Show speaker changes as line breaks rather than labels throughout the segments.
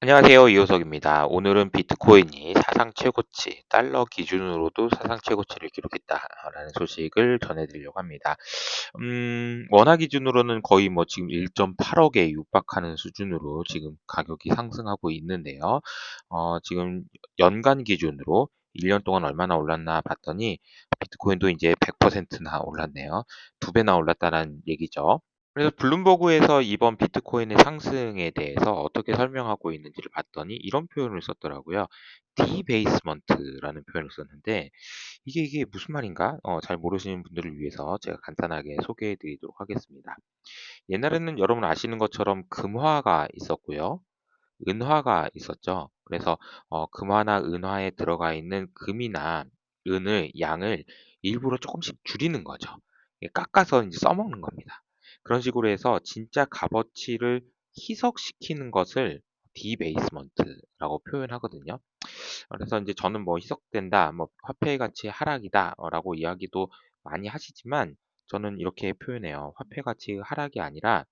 안녕하세요. 이호석입니다. 오늘은 비트코인이 사상 최고치, 달러 기준으로도 사상 최고치를 기록했다라는 소식을 전해드리려고 합니다. 음, 원화 기준으로는 거의 뭐 지금 1.8억에 육박하는 수준으로 지금 가격이 상승하고 있는데요. 어, 지금 연간 기준으로 1년 동안 얼마나 올랐나 봤더니 비트코인도 이제 100%나 올랐네요. 두 배나 올랐다는 얘기죠. 그래서 블룸버그에서 이번 비트코인의 상승에 대해서 어떻게 설명하고 있는지를 봤더니 이런 표현을 썼더라고요. 디베이스먼트라는 표현을 썼는데 이게 이게 무슨 말인가? 어, 잘 모르시는 분들을 위해서 제가 간단하게 소개해 드리도록 하겠습니다. 옛날에는 여러분 아시는 것처럼 금화가 있었고요. 은화가 있었죠. 그래서 어, 금화나 은화에 들어가 있는 금이나 은을 양을 일부러 조금씩 줄이는 거죠. 깎아서 이제 써먹는 겁니다. 그런 식으로 해서 진짜 값어치를 희석시키는 것을 디베이스먼트라고 표현하거든요. 그래서 이제 저는 뭐 희석된다, 뭐 화폐 가치 하락이다라고 이야기도 많이 하시지만 저는 이렇게 표현해요. 화폐 가치 하락이 아니라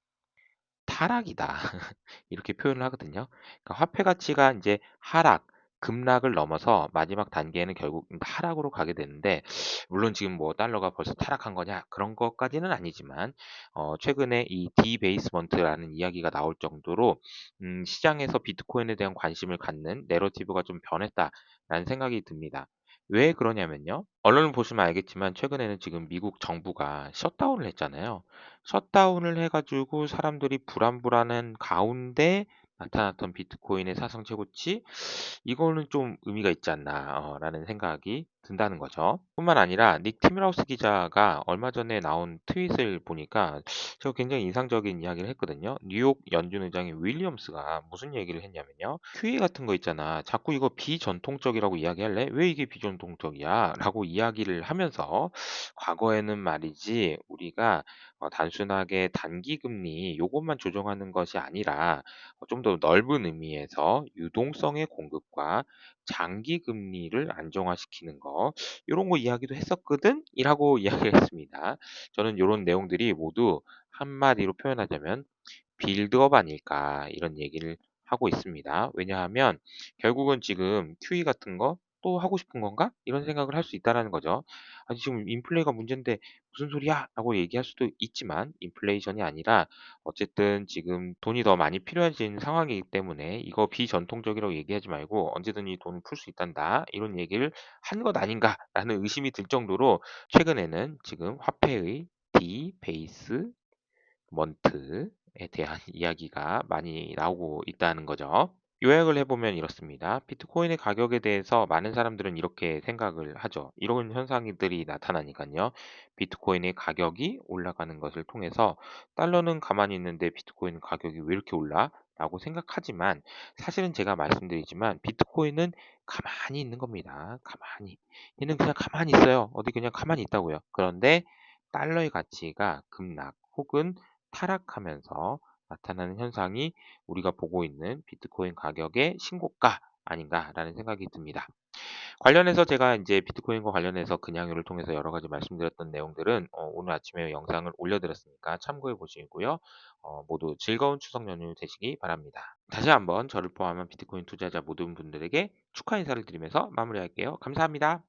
타락이다. 이렇게 표현을 하거든요. 그러니까 화폐 가치가 이제 하락, 급락을 넘어서 마지막 단계에는 결국 하락으로 가게 되는데 물론 지금 뭐 달러가 벌써 타락한 거냐 그런 것까지는 아니지만 어 최근에 이 디베이스먼트라는 이야기가 나올 정도로 음 시장에서 비트코인에 대한 관심을 갖는 내러티브가 좀 변했다라는 생각이 듭니다. 왜 그러냐면요. 언론을 보시면 알겠지만 최근에는 지금 미국 정부가 셧다운을 했잖아요. 셧다운을 해가지고 사람들이 불안불안한 가운데 나타났던 비트코인의 사상 최고치? 이거는 좀 의미가 있지 않나라는 생각이 든다는 거죠. 뿐만 아니라 닉 티밀하우스 기자가 얼마 전에 나온 트윗을 보니까 제가 굉장히 인상적인 이야기를 했거든요. 뉴욕 연준 의장인 윌리엄스가 무슨 얘기를 했냐면요. QE 같은 거 있잖아. 자꾸 이거 비전통적이라고 이야기할래? 왜 이게 비전통적이야? 라고 이야기를 하면서 과거에는 말이지 우리가 어, 단순하게 단기 금리 요것만 조정하는 것이 아니라 어, 좀더 넓은 의미에서 유동성의 공급과 장기 금리를 안정화시키는 거 이런 거 이야기도 했었거든 이라고 이야기를 했습니다. 저는 이런 내용들이 모두 한마디로 표현하자면 빌드업 아닐까 이런 얘기를 하고 있습니다. 왜냐하면 결국은 지금 QE 같은 거 또 하고 싶은 건가? 이런 생각을 할 수 있다라는 거죠. 아니 지금 인플레가 문제인데 무슨 소리야? 라고 얘기할 수도 있지만 인플레이션이 아니라 어쨌든 지금 돈이 더 많이 필요해진 상황이기 때문에 이거 비전통적이라고 얘기하지 말고 언제든지 돈을 풀 수 있단다. 이런 얘기를 한 것 아닌가라는 의심이 들 정도로 최근에는 지금 화폐의 디베이스 먼트에 대한 이야기가 많이 나오고 있다는 거죠. 요약을 해보면 이렇습니다. 비트코인의 가격에 대해서 많은 사람들은 이렇게 생각을 하죠. 이런 현상들이 나타나니까요. 비트코인의 가격이 올라가는 것을 통해서 달러는 가만히 있는데 비트코인 가격이 왜 이렇게 올라? 라고 생각하지만 사실은 제가 말씀드리지만 비트코인은 가만히 있는 겁니다. 가만히. 얘는 그냥 가만히 있어요. 어디 그냥 가만히 있다고요. 그런데 달러의 가치가 급락 혹은 타락하면서 나타나는 현상이 우리가 보고 있는 비트코인 가격의 신고가 아닌가라는 생각이 듭니다. 관련해서 제가 이제 비트코인과 관련해서 근양요를 통해서 여러 가지 말씀드렸던 내용들은 어, 오늘 아침에 영상을 올려드렸으니까 참고해 보시고요. 어, 모두 즐거운 추석 연휴 되시기 바랍니다. 다시 한번 저를 포함한 비트코인 투자자 모든 분들에게 축하 인사를 드리면서 마무리할게요. 감사합니다.